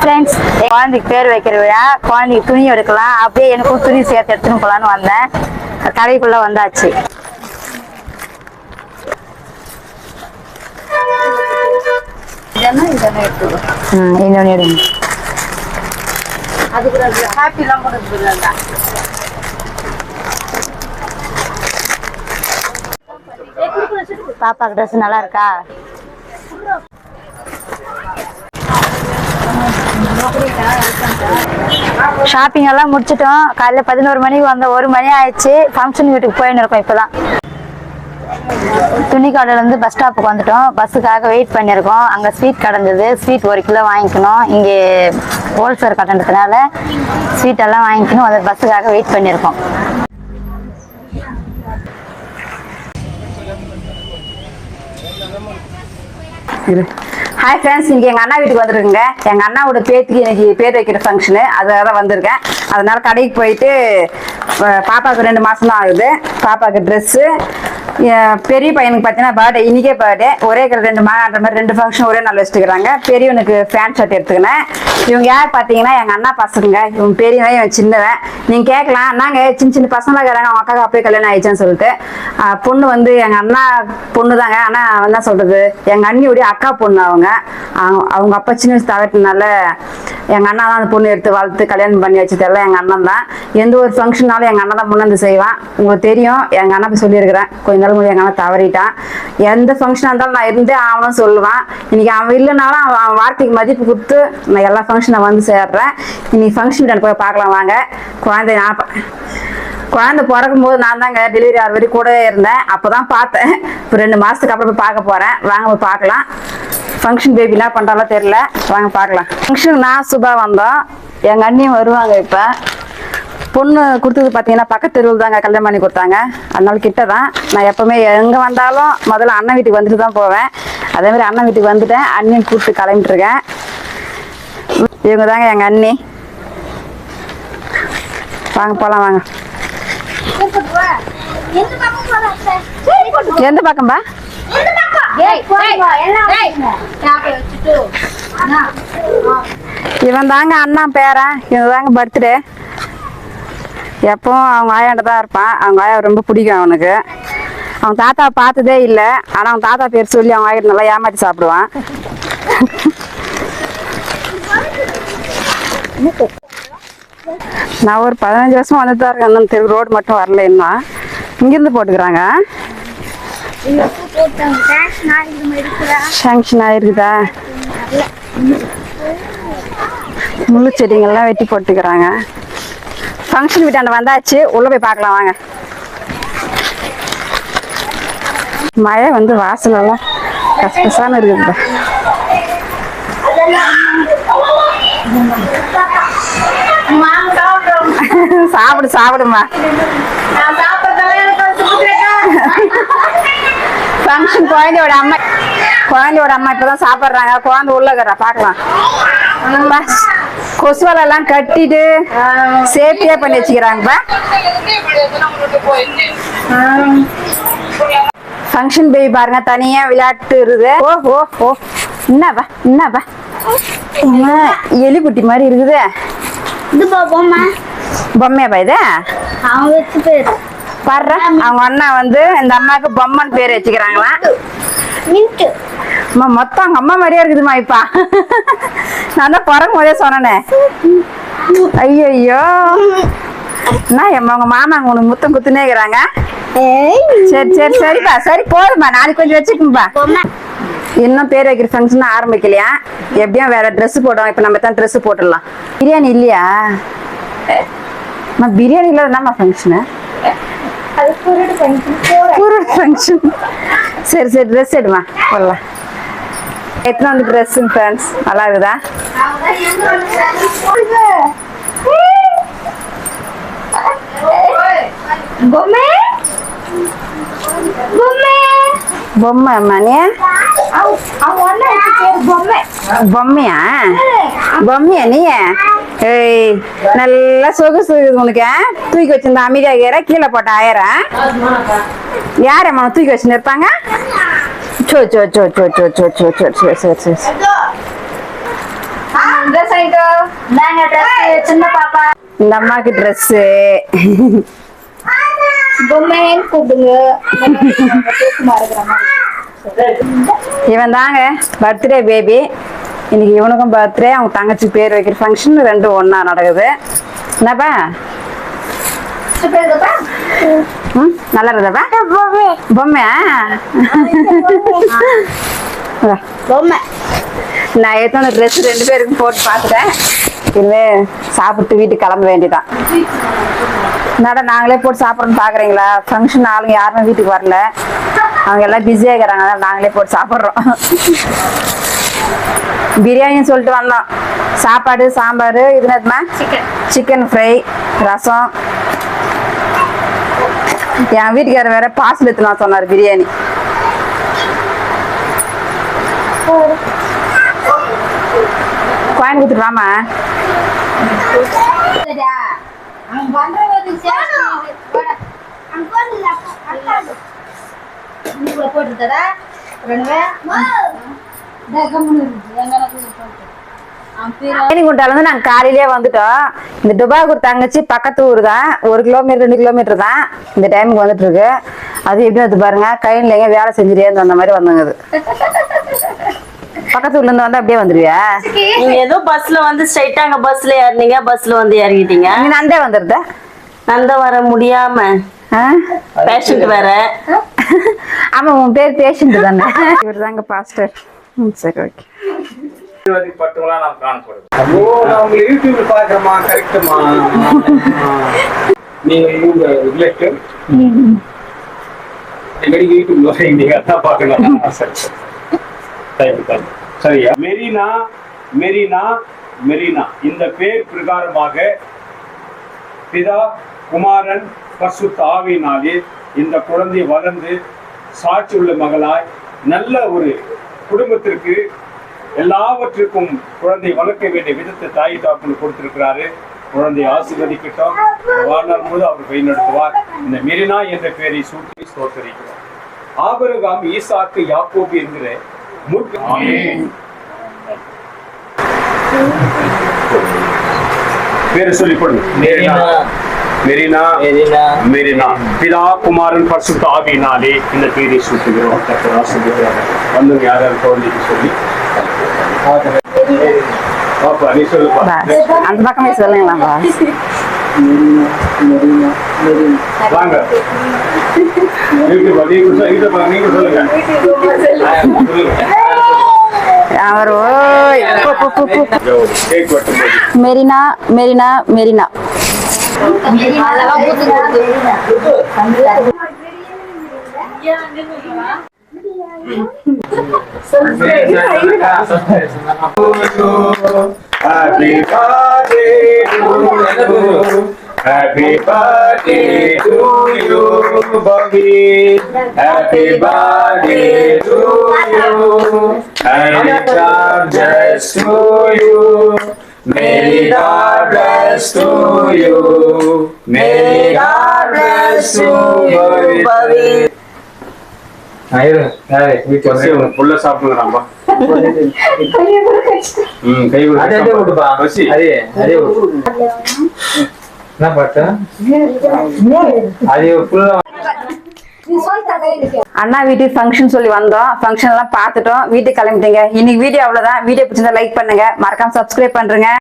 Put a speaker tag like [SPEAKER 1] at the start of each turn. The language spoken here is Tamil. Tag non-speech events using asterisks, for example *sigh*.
[SPEAKER 1] ஃப்ரெண்ட்ஸ் குழந்தைக்கு பேர் வைக்கிற விழா குழந்தைக்கு துணி எடுக்கலாம். அப்படியே எனக்கும் துணி சேர்த்து எடுத்துன்னு போலான்னு வந்தேன். கடைக்குள்ள வந்தாச்சு. இன்னொன்று எடுங்க. பாப்பாக்கு ட்ரெஸ் நல்லா இருக்கா? ஷாப்பிங் எல்லாம் முடிச்சிட்டோம். காலைல பதினோரு மணிக்கு வந்த ஒரு மணி ஆயிடுச்சு. ஃபங்க்ஷன் வீட்டுக்கு போயின்னு இருக்கோம் இப்போதான். துணி கடையில இருந்து பஸ் ஸ்டாப்புக்கு வந்துட்டோம். பஸ்ஸுக்காக வெயிட் பண்ணியிருக்கோம். அங்கே ஸ்வீட் கடந்தது. ஸ்வீட் ஒரு கிலோ வாங்கிக்கணும். இங்கே ஹோல்சேல் கடந்ததுனால ஸ்வீட் எல்லாம் வாங்கிக்கணும். அந்த பஸ்ஸுக்காக வெயிட் பண்ணியிருக்கோம். ஹாய் ஃப்ரெண்ட்ஸ் இங்கே எங்கள் அண்ணா வீட்டுக்கு வந்திருக்குங்க. எங்கள் அண்ணாவோட பேத்திக்கு இன்னைக்கு பேர் வைக்கிற ஃபங்க்ஷனு அதுக்காக தான் வந்திருக்கேன். அதனால் கடைக்கு போயிட்டு பாப்பாவுக்கு ரெண்டு மாதம் தான் ஆகுது. பாப்பாவுக்கு ட்ரெஸ்ஸு பெரிய பையனுக்கு பார்த்தீங்கன்னா பர்த்டே இன்னைக்கே பர்த்டே ஒரே கலர் ரெண்டு மான்ற மாதிரி ரெண்டு ஃபங்க்ஷன் ஒரே நாள் வச்சுக்கிறாங்க பெரியவனுக்கு ஃபேன் ஷர்ட் எடுத்துக்கினேன். இவங்க யார் பார்த்தீங்கன்னா எங்கள் அண்ணா பசங்க. இவங்க பெரியவன் இவன் சின்னவன். நீங்கள் கேட்கலாம் நாங்கள் சின்ன சின்ன பசங்களாக இருக்கிறாங்க அவங்க அக்காவுக்கு அப்பயே கல்யாணம் ஆயிடுச்சுன்னு சொல்லிட்டு. பொண்ணு வந்து எங்கள் அண்ணா பொண்ணு தாங்க ஆனால் என்ன சொல்கிறது எங்கள் அண்ணியுடைய அக்கா பொண்ணு அவங்க. அவங்க அவங்க அப்பா சின்ன வயசு தவிர்த்தனால எங்கள் அண்ணா தான் அந்த பொண்ணு எடுத்து வளர்த்து கல்யாணம் பண்ணி வச்சதெல்லாம் எங்கள் அண்ணன் தான் எந்த ஒரு ஃபங்க்ஷனாலும் எங்கள் அண்ணன் தான் முன்னாந்து செய்வான். உங்களுக்கு தெரியும் எங்கள் அண்ணன் போய் சொல்லியிருக்கிறேன். கொஞ்ச நாள் முடிவு எங்கள் அண்ணன் தவறிட்டான். எந்த ஃபங்க்ஷனாக இருந்தாலும் நான் இருந்தே அவனும் சொல்லுவான். இன்னைக்கு அவன் இல்லைனாலும் அவன் அவன் வார்த்தைக்கு மதிப்பு கொடுத்து நான் எல்லா ஃபங்க்ஷனை வந்து சேர்றேன். இன்னைக்கு ஃபங்க்ஷன் எனக்கு போய் பார்க்கலாம் வாங்க. குழந்தை நான் குழந்தை பிறக்கும் போது நான் தாங்க டெலிவரி ஆகிற வரைக்கும் கூடவே இருந்தேன். அப்போ தான் பார்த்தேன். இப்போ ரெண்டு மாதத்துக்கு அப்புறம் போய் பார்க்க போகிறேன் வாங்க போய் பார்க்கலாம். ஃபங்க்ஷன் பேபிலாம் பண்ணுறாலோ தெரில வாங்க பார்க்கலாம். ஃபங்க்ஷனுக்கு நான் சுபா வந்தோம். எங்கள் அண்ணியும் வருவாங்க இப்போ. பொண்ணு கொடுத்தது பார்த்தீங்கன்னா பக்கத்து தெருவில் தாங்க கல்யாணம் பண்ணி கொடுத்தாங்க. அதனால கிட்ட தான் நான் எப்போவுமே எங்கே வந்தாலும் முதல்ல அண்ணன் வீட்டுக்கு வந்துட்டு தான் போவேன். அதே மாதிரி அண்ணன் வீட்டுக்கு வந்துட்டேன். அண்ணியும் கூப்பிட்டு கிளம்பிட்டுருக்கேன் இவங்க தாங்க எங்கள் அண்ணி. வாங்க போகலாம் வாங்க. எந்த பக்கம்பா? இவன் தாங்க அண்ணா பேரன். இவன் தாங்க பர்த்டே. எப்பவும் அவங்க ஆயாண்ட தான் இருப்பான். அவங்க ஆயா ரொம்ப பிடிக்கும் அவனுக்கு. அவன் தாத்தா பார்த்ததே இல்லை. ஆனால் அவன் தாத்தா பேர் சொல்லி அவன் ஆயிட்டு நல்லா ஏமாற்றி சாப்பிடுவான். நான் ஒரு பதினஞ்சு வருஷம் வந்துட்டு தான் இருக்கேன். இன்னும் தெரு ரோடு மட்டும் வரல இன்னும். இங்கேருந்து போட்டுக்கிறாங்க. சாங்ஷன் ஆயிருக்குதா? முள்ளு செடிங்கள்லாம் வெட்டி போட்டுக்கிறாங்க. ஃபங்க்ஷன் வீட்டாண்ட வந்தாச்சு. உள்ளே போய் பார்க்கலாம் வாங்க. மழை வந்து வாசலெல்லாம் கசகசான்னு இருக்குது. சாப்பிடு சாப்பிடுமா ஃபங்க்ஷன் குழந்தையோட அம்மா குழந்தையோட அம்மா இப்பதான் சாப்பிட்றாங்க. குழந்தை உள்ளே இருக்கிறா பார்க்கலாம். பா, கொசுவலை எல்லாம் கட்டிட்டு சேஃப்டியா பண்ணி வச்சுக்கிறாங்கப்பா. ஃபங்க்ஷன் போய் பாருங்க தனியா விளையாட்டு இருக்குது. ஓ ஓ ஓ. என்னப்பா என்னப்பா என்ன எலிக்குட்டி மாதிரி இருக்குது. பொம்மையாப்பா இது?
[SPEAKER 2] அவன் வச்சு பேரு.
[SPEAKER 1] பாடுற அவங்க அண்ணா வந்து இந்த அம்மாவுக்கு பொம்மன் பேர் வச்சுக்கிறாங்களாம்.
[SPEAKER 2] மின்ட்டு.
[SPEAKER 1] அம்மா மொத்தம் அவங்க அம்மா மாதிரியே இருக்குதுமா இப்பா. நான் தான் பிறக்கும் போதே சொன்னேனே. ஐயோ என்ன எம்மா உங்க மாமா அங்க உனக்கு முத்தம் குத்துனே இருக்கிறாங்க? சரி சரி சரிப்பா சரி போதுமா நாளைக்கு கொஞ்சம் வச்சுக்கோப்பா
[SPEAKER 2] பொம்மை
[SPEAKER 1] இன்னும் பேர் வைக்கிற ஃபங்க்ஷன் ஆரம்பிக்கலையா? எப்படியும் வேற Dress போடுவோம் இப்போ நம்ம தான் Dress போட்டுடலாம். பிரியாணி இல்லையா? அம்மா பிரியாணி இல்லாத என்னம்மா ஃபங்க்ஷனு
[SPEAKER 2] குருடு
[SPEAKER 1] ஃபங்க்ஷன் சரி சரி ட்ரெஸ் எடுமா போடலாம். எத்தனை வந்து ட்ரெஸ்ஸுங்க ஃப்ரெண்ட்ஸ் நல்லா இருக்குதா?
[SPEAKER 2] பொம்மை? பொம்மை?
[SPEAKER 1] பொம்மை அம்மா நீ பொம்மையா? பொம்மையா நீ? ஏய் நல்லா சொகுசு உனக்கு தூக்கி வச்சிருந்த அமைதியாக கீழே போட்ட ஆயிரம். யார் அம்மா தூக்கி வச்சுன்னு இருப்பாங்க? So so so so so so so so so so சோ
[SPEAKER 2] ஆ ட்ரெஸ் ஆயிட்டோ
[SPEAKER 1] ட்ரெஸ் சின்ன பாப்பா இந்த அம்மாக்கு ட்ரெஸ்ஸு
[SPEAKER 2] பொம்மைன்னு கூப்பிடுங்க
[SPEAKER 1] இவன் தாங்க பர்த்டே பேபி இன்னைக்கு இவனுக்கும் பர்த்டே அவங்க தங்கச்சி பேர் வைக்கிற ஃபங்க்ஷன் ரெண்டும் ஒண்ணா நடக்குது என்னப்பா ம் நல்லா இருக்குதாப்பா பொம்மையா? வா.
[SPEAKER 2] பொம்மை.
[SPEAKER 1] நான் ஏத்தோன ட்ரெஸ் ரெண்டு பேருக்கும் போட்டு பார்த்துட்டேன். இனிமே சாப்பிட்டு வீட்டுக்கு கிளம்ப வேண்டியதான் என்னடா நாங்களே போட்டு சாப்பிட்றோன்னு பார்க்குறீங்களா ஃபங்க்ஷன் ஆளுங்க யாருமே வீட்டுக்கு வரல. அவங்க எல்லாம் பிஸியாக இருக்கிறாங்க நாங்களே போட்டு சாப்பிட்றோம். பிரியாணின்னு சொல்லிட்டு வந்தோம். சாப்பாடு சாம்பார் இது என்னதுமா
[SPEAKER 2] சிக்கன்
[SPEAKER 1] சிக்கன் ஃப்ரை ரசம் என் வீட்டுக்காரர் வேற பார்சல் எடுத்துனா சொன்னார் பிரியாணி. கோயம்புத்தூர் வாமா
[SPEAKER 2] அவன் ரெண்டு
[SPEAKER 1] தேனிகுண்டால இருந்து நாங்க காலையிலேயே வந்துட்டோம். இந்த டுபாகூர் தங்கச்சி பக்கத்து ஊர் தான் ஒரு கிலோமீட்டர் ரெண்டு கிலோமீட்டர் தான் இந்த டைமுக்கு வந்துட்டு இருக்கு அது எப்படி வந்து பாருங்க. கையில் எங்க வேலை செஞ்சுட்டே இருந்து வந்த மாதிரி வந்தாங்க அது. பக்கத்து ஊர்ல இருந்து வந்தா அப்படியே வந்துருவியா?
[SPEAKER 3] நீங்க ஏதோ பஸ்ல வந்து ஸ்ட்ரைட்டா அங்க பஸ்ல ஏறினீங்க. பஸ்ல வந்து இறங்கிட்டீங்க
[SPEAKER 1] நீ நந்தே வந்துருத?
[SPEAKER 3] நந்த வர முடியாம. பேஷண்ட் வேற.
[SPEAKER 1] ஆமா உன் பேர் பேஷண்ட் தானே. இவர் தாங்க பாஸ்டர் சரி ஓகே
[SPEAKER 4] பட்டுகளா நாம் காணப்படுது
[SPEAKER 5] நான் யூடியூப்ல பாக்குறேமா கரெக்டுமா *laughs*
[SPEAKER 4] நீங்க இவங்க ரிலேட்டிவ்? அடிக்கடி யூடியூப்ல வரீங்க நீங்க அதான் பார்க்கலாம் சரி தேங்க்யூ தேங்க்யூ சரியா? மெரினா மெரினா மெரினா. இந்த பேர் பிரகாரமாக பிதா குமாரன் பசுத்த ஆவியினாலே இந்த குழந்தை வளர்ந்து சாட்சி உள்ள மகளாய் நல்ல ஒரு குடும்பத்திற்கு எல்லாவற்றுக்கும் குழந்தை வளர்க்க வேண்டிய விதத்தை தாய் தாப்புன்னு கொடுத்திருக்கிறாரு. குழந்தை ஆசீர்வதிக்கட்டும். வாழ்நாள் முழுது அவர் கை நடத்துவார் இந்த மெரினா என்ற பெயரை சூட்டி ஸ்தோத்தரிக்கிறோம். ஆபரகாம் ஈசாக்கு யாக்கோபு என்கிற பேரை கொடுங்க மெரினா. மெரினா.
[SPEAKER 5] மெரினா.
[SPEAKER 4] பிதா குமாரன் பரிசுத்த ஆவியினாலே இந்த பேரை சூட்டுகிறோம். கர்த்தர் ஆசீர்வதிக்கிறார். வந்து யாராவது குழந்தைக்கு சொல்லி
[SPEAKER 1] அந்த பக்கமே சொல்லுங்களாம்பா
[SPEAKER 4] வாங்க யூடியூப் நீங்க சொல்லுங்க YouTube Happy birthday to you. Happy birthday to you, Bobby. Happy birthday to you. And God bless to you. May God bless to you. May God bless to you, Bobby. கை
[SPEAKER 5] அதே அதே. என்ன பாட்டு? அது ஃபுல்லா
[SPEAKER 1] அண்ணா வீட்டுக்கு ஃபங்க்ஷன் சொல்லி வந்தோம். ஃபங்க்ஷன் எல்லாம் பார்த்துட்டோம். வீட்டுக்கு கிளம்பிட்டீங்க. இன்னைக்கு வீடியோ அவ்வளவுதான். வீடியோ பிடிச்சிருந்தா லைக் பண்ணுங்க. மறக்காம சப்ஸ்கிரைப் பண்றேங்க.